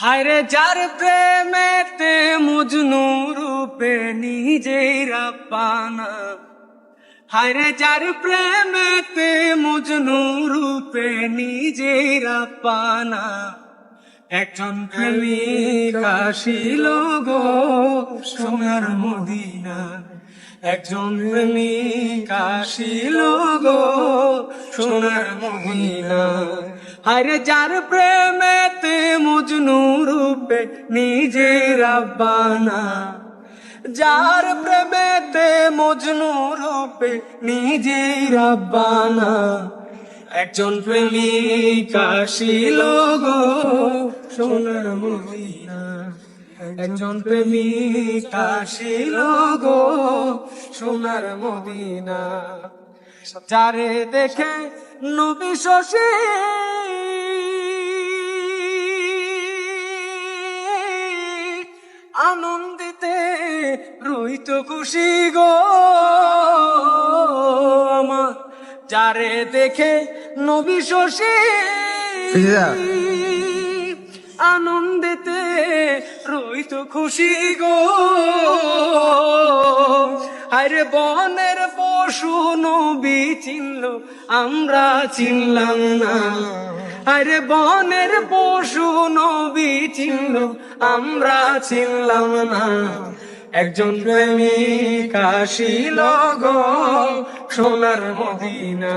হায়রে যার প্রেমেতে মুজনু রূপে নিজেই রাপানা। হায়রে যার প্রেমেতে মুজনু রূপে নিজেই রাপানা। একজন প্রেমিক আসিল গো সোনার মদিনা। একজন প্রেমিক আসিল গো সোনার মদিনা। আরে যার প্রেমেতে মজনু রূপে নিজে রাব্বানা যার প্রেমেতে মজনু রূপে নিজে রাব্বানা একজন প্রেমিক আসিল গো সোনার মদিনা একজন প্রেমিক আসিল গো, সোনার মদিনা যারে দেখে নবী শশী। আনন্দিতে রইত খুশি গো। আমার যারে দেখে নবী শশী। আনন্দেতে রইত খুশি গো। আরে বনের পশু নবী চিনল আমরা চিনলাম না। আরে বনের পশু নবী চিনল আমরা চিনলাম না। একজন প্রেমিক আসিল গো সোনার মদিনা।